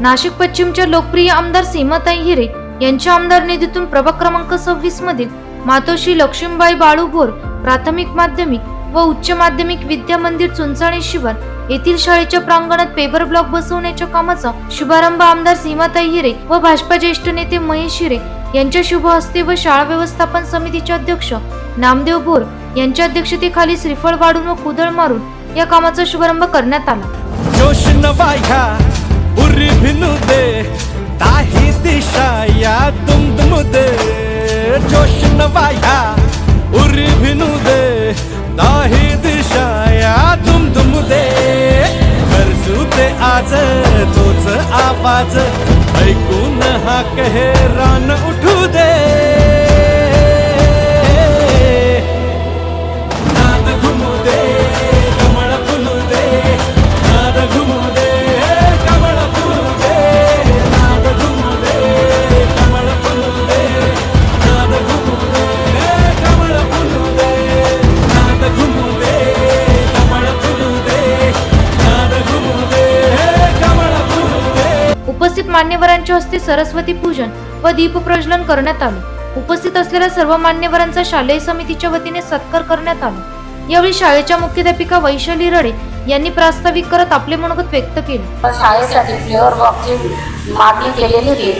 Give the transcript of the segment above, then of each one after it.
नाशिक पश्चिमच्या लोकप्रिय आमदार सीमाताई हिरे यांच्या आमदार निधीतून प्रभाग क्रमांक सव्वीस मधील मातोश्री लक्ष्मीबाई बाळूभोर प्राथमिक माध्यमिक व उच्च माध्यमिक विद्या मंदिर चुंचाणे शिवार येथील शाळेच्या प्रांगणात पेपर ब्लॉक बसवण्याच्या कामाचा शुभारंभ आमदार सीमाताई हिरे व भाजपा ज्येष्ठ नेते महेश हिरे यांच्या शुभ हस्ते व शाळा व्यवस्थापन समितीचे अध्यक्ष नामदेव भोर यांच्या अध्यक्षतेखाली श्रीफळ वाढून व कुदळ मारून या कामाचा शुभारंभ करण्यात आला. जोश भिनू दे ताही दिशा या तुम तुम दे. जोश नवाया उरी भिनू दे ताही दिशा या तुम दे. गरजू दे आज तोच आवाज ऐकून हा कहे रान उठू दे. यांच्या हस्ते सरस्वती पूजन व दीप प्रज्वलन करण्यात आले. उपस्थित असलेल्या सर्व मान्यवरांचा शालेय समितीच्या वतीने सत्कार करण्यात आला. यावेळी शाळेच्या मुख्याध्यापिका वैशाली रडे यांनी प्रास्ताविक करत आपले मनोगत व्यक्त केले. शाळेसाठी फ्लेअर बॉक्सची मागणी केलेली होती.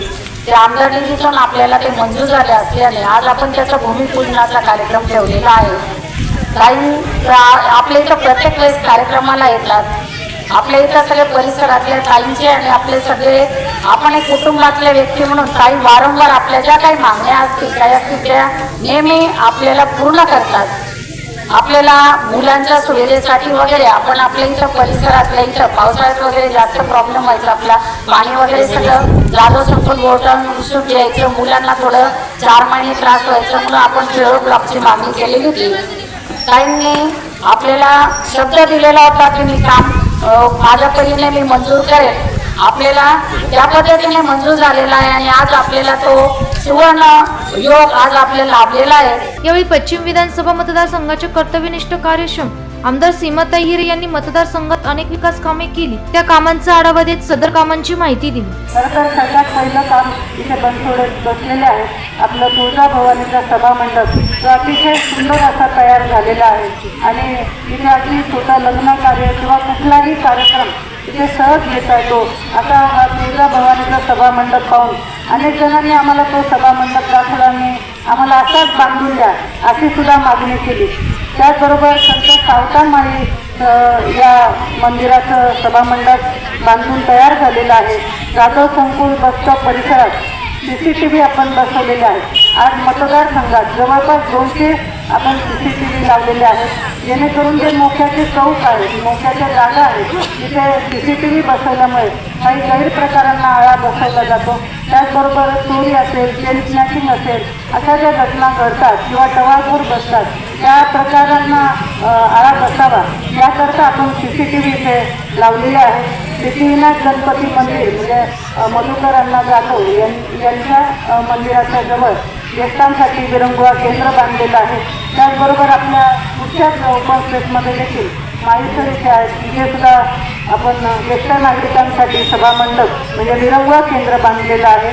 ते आमदार निधीतून आपल्याला ते मंजूर झाले असल्याने आज आपण त्याचा भूमिपूजनाचा कार्यक्रम ठेवलेला आहे. काही आपल्या इथं प्रत्येक वेळेस कार्यक्रमाला येतात. आपल्या इथं सगळे परिसरातले ताईंचे आणि आपले सगळे आपण एक कुटुंबातले व्यक्ती म्हणून काही वारंवार आपल्या ज्या काही मागण्या असतील काय असतील त्या नेहमी आपल्याला पूर्ण करतात. आपल्याला मुलांच्या सुविधेसाठी वगैरे आपण आपल्या इथं परिसरातल्या इथं पावसाळ्यात वगैरे जास्त प्रॉब्लेम व्हायचा आपला. पाणी वगैरे सगळं जाधव संपून बोटन उसूट घ्यायचं मुलांना थोडं चार महिने त्रास व्हायचं म्हणून आपण खेळ ब्लॉकची मागणी केलेली होती. ताईंनी आपल्याला शब्द दिलेला होता की मी काम माझ्या परीने मी मंजूर करेल आपल्याला त्या पद्धतीने मंजूर झालेला आहे आणि आज आपल्याला तो सुवर्ण योग आज आपल्याला लाभलेला आहे. यावेळी पश्चिम विधानसभा मतदारसंघाचे कर्तव्यनिष्ठ कार्यक्षम आमदार सीमाताई हिरे यांनी मतदारसंघात अनेक विकास कामे केली. त्या कामांचा आढावा देत सदर कामांची माहिती दिली. खरं तर सगळ्यात पहिलं काम इथे बसलेले आहे. आपलं तुळजाभवानीचा सभा मंडप अतिशय सुंदर असा तयार झालेला आहे. आणि इथे अगदी छोटा लग्न कार्य किंवा कुठलाही कार्यक्रम इथे सहज घेता येतो. आता हा तुळजाभवानीचा सभामंडप पाहून अनेक जणांनी आम्हाला तो सभामंडप दाखवला आणि आम्हाला असाच बांधून द्या अशी सुद्धा मागणी केली. त्याचबरोबर संत सावतारमाळी या मंदिराचं सभामंडप बांधून तयार झालेलं आहे. जाधव संकुल बसस्टॉप परिसरात सी सी टी व्ही आपण बसवलेले आहेत आज मतदारसंघात जवळपास दोनशे आपण सी सी टी व्ही लावलेले आहेत जेणेकरून जे मोक्याचे चौक आहेत मोक्याच्या जागा आहेत तिथे सी सी टी व्ही बसवल्यामुळे काही गैरप्रकारांना आळा बसवला जातो. त्याचबरोबर चोरी असेल चेन स्नॅचिंग असेल अशा ज्या घटना घडतात किंवा टवाळखोर बसतात त्या प्रकारांना आळा बसावा. याकरता आपण सी सी टी व्ही इथे लावलेले आहे. सिद्धिविनायक गणपती मंदिर म्हणजे मधुकरांना मधुकर अण्णा जाधव यां- यांच्या मंदिराच्या जवळ ज्येष्ठांसाठी विरंगुळा केंद्र बांधलेलं आहे. त्याचबरोबर आपल्या कुठच्याच ओपन स्पेसमध्ये देखील माहेश्वर आहेत आहे. तिथे सुद्धा आपण ज्येष्ठ नागरिकांसाठी सभामंडप म्हणजे विरंगुळा केंद्र बांधलेलं आहे.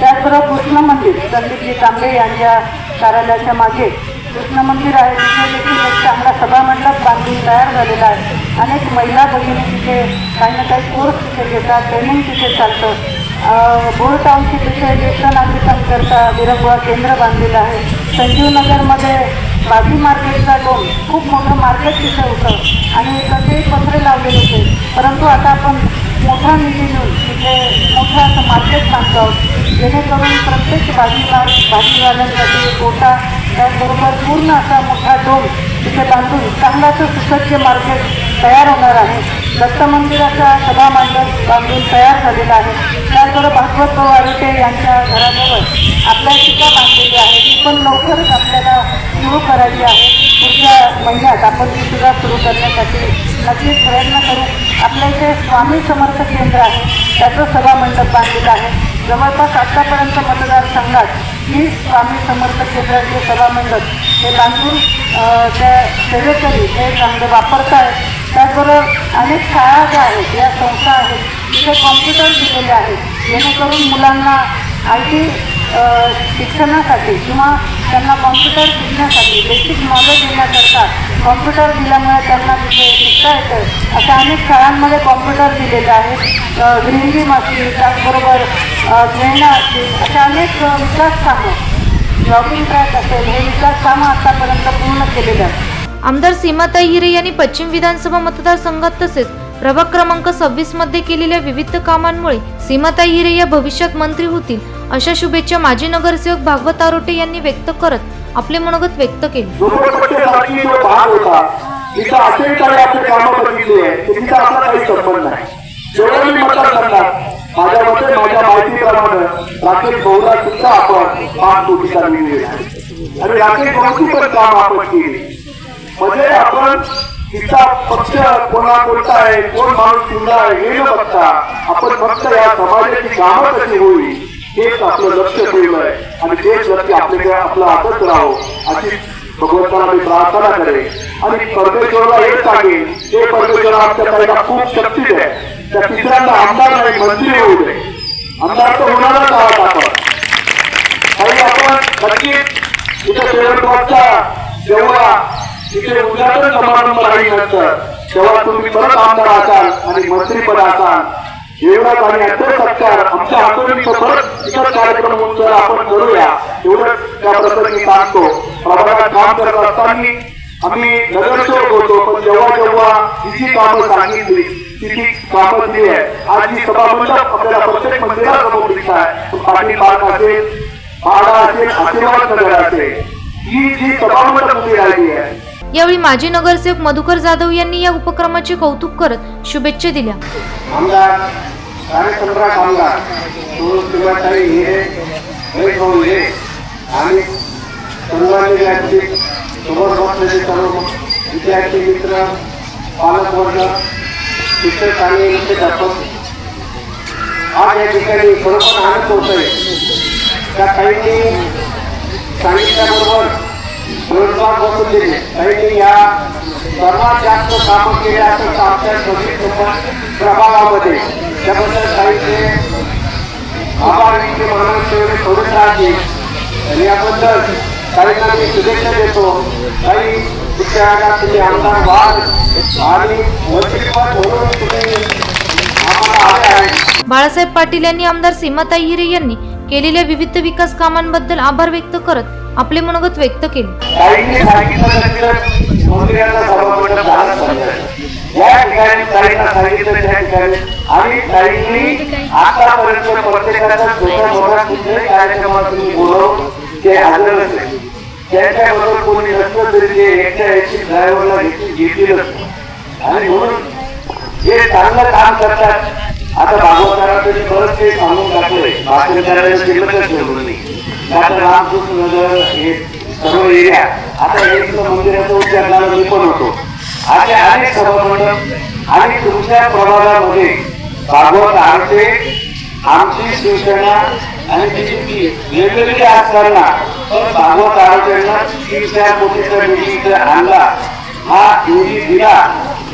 त्याचबरोबर कृष्ण मंदिर संदीपजी तांबे यांच्या कार्यालयाच्या मागे कृष्ण मंदिर आहे. तिथे देखील एक चांगला सभामंडप बांधून तयार झालेला आहे. अनेक महिला भगिनी तिथे काही ना काही कोर्स तिथे घेतात ट्रेनिंग तिथे चालतं. अं, बोर टाउनशिप ज्येष्ठ नागरिकांकरता विरंगुळा केंद्र बांधलेलं आहे. संजीवनगरमध्ये भाजी मार्केटचा लोन खूप मोठं मार्केट तिथे होतं. आणि तसेही पत्रे लावलेले होते. परंतु आता आपण मोठा निधी घेऊन तिथे मोठं असं मार्केट बांधतो आहोत. जेणेकरून प्रत्येक भाजीला भाजीवाल्यांसाठी गोटा त्याचबरोबर पूर्ण असा मोठा डोम तिथे बांधून चांगलाचं सुसज्ज मार्केट तयार होणार आहे. दत्त मंदिराचा सभा मंडप बांधून तयार झालेला आहे. त्याचबरोबर भागवत भाऊ यांच्या घराजवळ आपल्या टीका बांधलेली आहे. ती पण लवकरच आपल्याला सुरू करायची आहे. पुढच्या महिन्यात आपण ती सुद्धा सुरू करण्यासाठी नक्कीच प्रयत्न करू. आपल्या इथे स्वामी समर्थ केंद्र आहे. त्याचं सभा मंडप बांधलेलं आहे. जवळपास आत्तापर्यंत मतदारसंघात ही स्वामी समर्थ केंद्राचे सभामंडप हे बांधून त्या सेवेकरी हे चांगले वापरत आहेत त्याचबरोबर अनेक शाळा ज्या आहेत या संस्था आहेत तिथे कॉम्प्युटर दिलेले आहेत. जेणेकरून मुलांना आय टी शिक्षणासाठी किंवा त्यांना कॉम्प्युटर शिकण्यासाठी बेसिक नॉलेज येण्याकरता कॉम्प्युटर दिल्यामुळे त्यांना तिथे शिकता येतं. अशा अनेक शाळांमध्ये कॉम्प्युटर दिलेले आहेत ग्रीनबीम असतील त्याचबरोबर खेळणं असतील अशा अनेक विकास कामं जॉगिंग ट्रॅक असेल हे विकास कामं आतापर्यंत पूर्ण केलेले आहेत. आमदार सीमाताई हिरे यांनी पश्चिम विधानसभा मतदारसंघात तसेच प्रभाग क्रमांक सव्वीसमध्ये केलेल्या विविध कामांमुळे सीमाताई हिरे या भविष्यात मंत्री होतील अशा शुभेच्छा माजी नगरसेवक भागवत आरोटे यांनी व्यक्त करत आपले मनोगत व्यक्त केले झोपडपट्टीसाठी भाग होता असेल काही आपली कामं बघितली आहे तर आपला काही संबंध नाही जेवढं मी मतदारसंघात माझ्या मते माझ्या माहितीप्रमाणे राकेश भाऊला सुद्धा आपण पाच कोटीचा निधी आणि राकेश भाऊची पण काम आपण केली म्हणजे आपण तिचा पक्ष कोणा कोणता आहे कोण माणूस चिंता आहे हे न बघता आपण फक्त या समाजाची कामं कशी होईल हेच आपलं लक्ष ठेवलं आहे आणि तेच लक्ष आपल्याकडे आपलं हातच राहो अशी भगवंताला मी प्रार्थना करेन. आणि परमेश्वरला हेच सांगेन हे परमेश्वर आमच्या पहिला खूप शक्ती आहे त्या तिसऱ्यांदा आमदार नाही मंत्री होऊ दे. आमदार तर होणारच आहात आपण. आणि आपण नक्कीच इथे शेवटचा जेव्हा तिथे उद्घाटन समारंभ राहील नंतर तेव्हा तुम्ही परत आमदार असाल आणि मंत्री पण असाल. एवढाच आणि याचा सत्कार आमच्या हातून तो परत इतर कार्यक्रम म्हणून जर आपण करूया एवढंच त्या प्रसंगी सांगतो. प्रभागात काम करत असताना आम्ही नगरसेवक होतो पण जेव्हा जेव्हा ही जी कामं सांगितली ती कामं दिली आहे. आज ही सभा मंडप आपल्याला प्रत्येक मंदिरासमोर दिसत आहे. पाटील पार्क असेल माडा असेल आशीर्वाद नगर असेल. ही जी सभा मंडप उभी राहिली आहे यावेळी माजी नगरसेवक मधुकर जाधव यांनी या उपक्रमाचे कौतुक करत शुभेच्छा दिल्या. आणि विद्यार्थी मित्र पालकवर्ग शिक्षक आणि आज या ठिकाणी खरोखर आनंद होतोय. त्या काहींनी सांगितल्याबरोबर रोजगार दिले या सर्वात जास्त कामं असं आमच्या प्रभागामध्ये. त्याबद्दल काहीचे आभार व्यक्त म्हणून तेवढे सोडून आणि याबद्दल काहींना मी शुभेच्छा देतो. काही तुम्ही आमदार आणि म्हणून तुम्ही आम्हाला आले आहे बाळासाहेब पाटील यांनी आमदार सीमाताई हिरे यांनी केलेल्या विविध विकास कामांबद्दल आभार व्यक्त करत आपले मनोगत व्यक्त केले. या ठिकाणी सांगितलं त्या ठिकाणी आणि आतापर्यंत प्रत्येकाचा दुसऱ्या मोठ्या कुठल्याही कार्यक्रमात तुम्ही बोलवून ते नाही. त्यांच्याबरोबर कोणी नसलं तरी ते एकट्या एकटी ड्रायव्हरला घेतलेलंच आणि म्हणून जे चांगलं काम करतात आता भागवताना तरी ते सांगून टाकलंय. भाषण करायला शिल्लकच ठेवलं नाही. हे सर्व एरिया आता मंदिराचं उच्चारणाला मी पण होतो. असे अनेक सभामंडप आणि तुमच्या प्रभागामध्ये भागवत आमचे आमची शिवसेना आणि बीजेपी वेगवेगळी असताना पण भागवत आरोग्यांना तीन चार कोटीचा निधी आणला. हा निधी दिला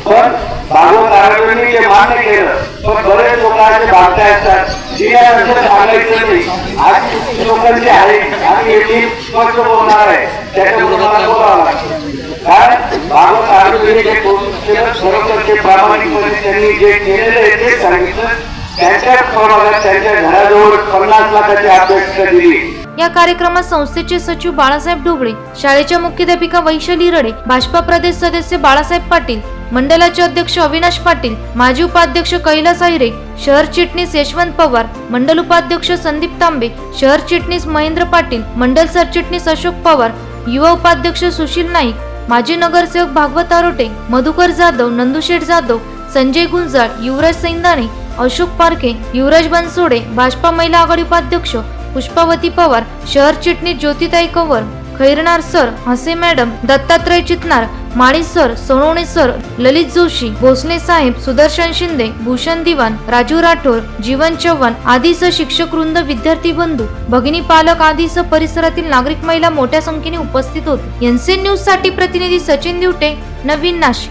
पण भागवत आरोग्यांनी जे मान्य केलं पण बरेच लोकांचे भागता असतात दिल्यानंतर सांगायचं नाही. आज किती लोकांचे आहे. आणि येथील स्पष्ट बोलणार आहे. त्याच्यामुळे मला बोलावं लागतं कारण भागवत आरोग्य जे खरोखर ते प्रामाणिकपणे त्यांनी जे केलेलं आहे ते सांगितलं. त्यांच्या प्रभागात त्यांच्या घराजवळ पन्नास लाखाची अपेक्षा दिली. या कार्यक्रमात संस्थेचे सचिव बाळासाहेब ढोबळे शाळेच्या मुख्याध्यापिका वैशाली रडे भाजपा प्रदेश सदस्य बाळासाहेब पाटील मंडलाचे अध्यक्ष अविनाश पाटील माजी उपाध्यक्ष कैलास आहिरे शहर चिटणीस यशवंत पवार मंडल उपाध्यक्ष संदीप तांबे शहर चिटणीस महेंद्र पाटील मंडल सरचिटणीस अशोक पवार युवा उपाध्यक्ष सुशील नाईक माजी नगरसेवक भागवत आरोटे मधुकर जाधव नंदुशेठ जाधव संजय गुंजाळ युवराज सैंदाणे अशोक पारखे युवराज बनसोडे भाजपा महिला आघाडी उपाध्यक्ष पुष्पावती पवार शहर चिटणीस Jyotitai Kanwar. Khairnar sir Hase madam Dattatray Chitnar Mali sir Sonawane sir Lalit Joshi Bhosale साहेब सुदर्शन शिंदे भूषण दिवान राजू राठोड जीवन चव्हाण आदीसह शिक्षक वृंद विद्यार्थी बंधू भगिनी पालक आदीसह परिसरातील नागरिक महिला मोठ्या संख्येने उपस्थित होते. एनसीएन न्यूजसाठी प्रतिनिधी सचिन दिवटे नवीन नाशिक.